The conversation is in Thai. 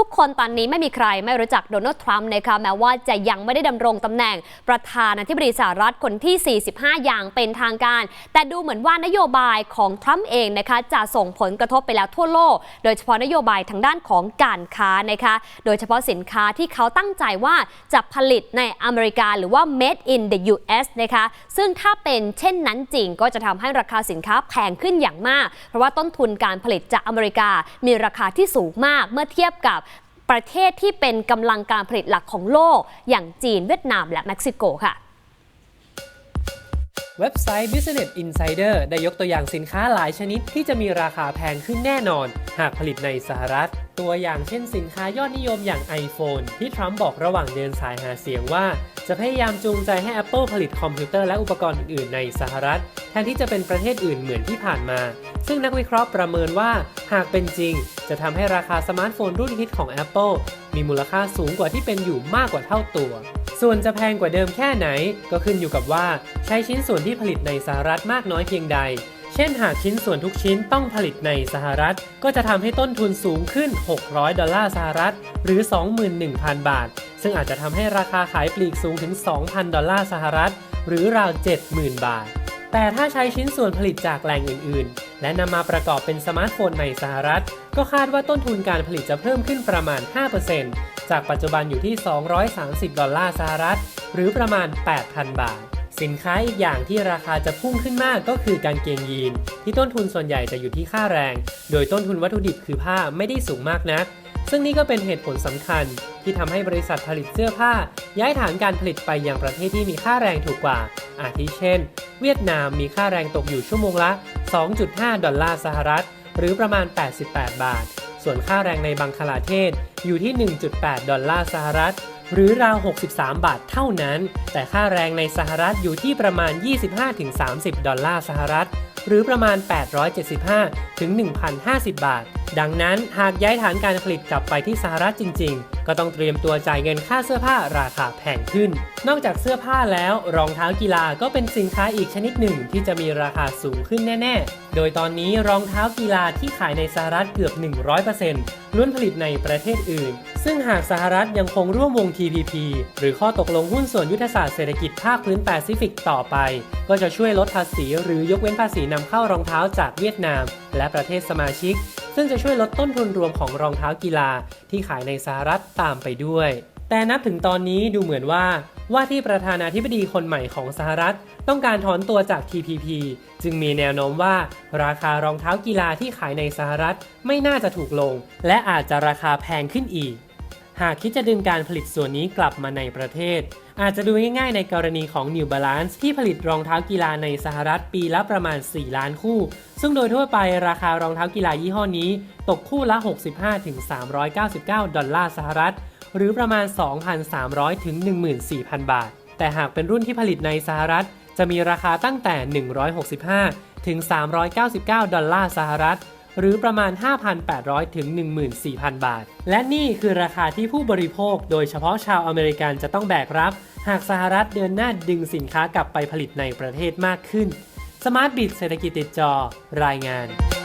ทุกคนตอนนี้ไม่มีใครไม่รู้จักโดนัลด์ทรัมป์นะคะแม้ว่าจะยังไม่ได้ดำรงตำแหน่งประธานาธิบดีสหรัฐคนที่ 45 อย่างเป็นทางการ แต่ดูเหมือนว่านโยบายของทรัมป์เองนะคะจะส่งผลกระทบไปแล้วทั่วโลก โดยเฉพาะนโยบายทางด้านของการค้านะคะ โดยเฉพาะสินค้าที่เขาตั้งใจว่าจะผลิตในอเมริกาหรือว่า made in the US นะคะ ซึ่งถ้าเป็นเช่นนั้นจริงก็จะทำให้ราคาสินค้าแพงขึ้นอย่างมาก เพราะว่าต้นทุนการผลิตจากอเมริกามีราคาที่สูงมากเมื่อเทียบกับ ประเทศที่เป็นกำลังการผลิตหลักของโลก อย่างจีนเวียดนามและเม็กซิโกค่ะเว็บไซต์ Business Insider ได้ยกตัวอย่างสินค้าหลายชนิดที่จะมีราคาแพงขึ้นแน่นอน หากผลิตในสหรัฐ ตัวอย่างเช่นสินค้ายอดนิยมอย่าง iPhone ที่ทรัมป์บอกระหว่างเดินสายหาเสียงว่า จะพยายามจูงใจให้ Apple ผลิตคอมพิวเตอร์และอุปกรณ์อื่นๆ ในสหรัฐ แทนที่จะเป็นประเทศอื่นเหมือนที่ผ่านมา ซึ่งนักวิเคราะห์ประเมินว่าหากเป็นจริง จะทำให้ราคาสมาร์ทโฟนรุ่นฮิตของ Apple มีมูลค่าสูงกว่าที่เป็นอยู่มากกว่าเท่าตัว ส่วนจะแพงกว่าเดิมแค่ไหน ก็ขึ้นอยู่กับว่าใช้ชิ้นส่วนที่ผลิตในสหรัฐมากน้อยเพียงใด เช่นหากชิ้นส่วนทุกชิ้นต้องผลิตในสหรัฐ ก็จะทำให้ต้นทุนสูงขึ้น 600 ดอลลาร์สหรัฐ หรือ 21,000 บาท ซึ่งอาจจะทำให้ราคาขายปลีกสูงถึง 2,000 ดอลลาร์สหรัฐ หรือราว 70,000 บาท แต่ถ้าใช้ชิ้นส่วนผลิตจากแหล่งอื่น ๆ และนำมาประกอบเป็นสมาร์ทโฟนในสหรัฐ ก็คาดว่าต้นทุนการผลิตจะเพิ่มขึ้นประมาณ 5%จากปัจจุบันอยู่ที่ 230 ดอลลาร์สหรัฐ หรือประมาณ 8,000 บาท สินค้าอีกอย่างที่ราคาจะพุ่งขึ้นมากก็คือกางเกงยีน ที่ต้นทุนส่วนใหญ่จะอยู่ที่ค่าแรง โดยต้นทุนวัตถุดิบคือผ้าไม่ได้สูงมากนัก ซึ่งนี่ก็เป็นเหตุผลสำคัญ ที่ทำให้บริษัทผลิตเสื้อผ้า ย้ายฐานการผลิตไปยังประเทศที่มีค่าแรงถูกกว่า อาทิเช่น เวียดนามมีค่าแรงตกอยู่ชั่วโมงละ 2.5 ดอลลาร์สหรัฐ หรือประมาณ 88 บาท ส่วนค่าแรงในบังคลาเทศอยู่ที่ 1.8 ดอลลาร์สหรัฐ หรือราว 63 บาทเท่านั้น แต่ค่าแรงในสหรัฐอยู่ที่ประมาณ 25-30 ดอลลาร์สหรัฐ หรือประมาณ 875 ถึง 1,050 บาท ดังนั้นหากย้ายฐานการผลิตกลับไปที่สหรัฐจริง ๆ ก็ต้องเตรียมตัวจ่ายเงินค่าเสื้อผ้าราคาแพงขึ้น นอกจากเสื้อผ้าแล้ว รองเท้ากีฬาก็เป็นสินค้าอีกชนิดหนึ่งที่จะมีราคาสูงขึ้นแน่ ๆ โดยตอนนี้รองเท้ากีฬาที่ขายในสหรัฐเกือบ 100%ล้วนผลิตในประเทศอื่น ซึ่งหากสหรัฐยังคงร่วมวง TPP หรือข้อตกลงหุ้นส่วนยุทธศาสตร์เศรษฐกิจภาคพื้นแปซิฟิกต่อไป ก็จะช่วยลดภาษีหรือยกเว้นภาษีนำเข้ารองเท้าจากเวียดนาม และประเทศสมาชิก ซึ่งจะช่วยลดต้นทุนรวมของรองเท้ากีฬาที่ขายในสหรัฐตามไปด้วย แต่นับถึงตอนนี้ดูเหมือนว่าว่าที่ประธานาธิบดีคนใหม่ของสหรัฐ ต้องการถอนตัวจาก TPP จึงมีแนวโน้มว่า ราคารองเท้ากีฬาที่ขายในสหรัฐไม่น่าจะถูกลง และอาจจะราคาแพงขึ้นอีก หากคิดจะดึงการผลิตส่วนนี้กลับมาในประเทศ อาจจะดูง่ายๆในกรณีของ New Balance ที่ผลิตรองเท้ากีฬาในสหรัฐปีละประมาณ 4 ล้านคู่ ซึ่งโดยทั่วไปราคารองเท้ากีฬายี่ห้อนี้ ตกคู่ละ 65-399 ดอลลาร์สหรัฐ หรือประมาณ 2,300-14,000 บาท แต่หากเป็นรุ่นที่ผลิตในสหรัฐ จะมีราคาตั้งแต่ 165 ถึง 399 ดอลลาร์สหรัฐ หรือประมาณ 5,800 ถึง 14,000 บาท และนี่คือราคาที่ผู้บริโภค โดยเฉพาะชาวอเมริกันจะต้องแบกรับ หากสหรัฐเดินหน้าดึงสินค้ากลับไปผลิตในประเทศมากขึ้น สมาร์ทบิดเศรษฐกิจติดจอ รายงาน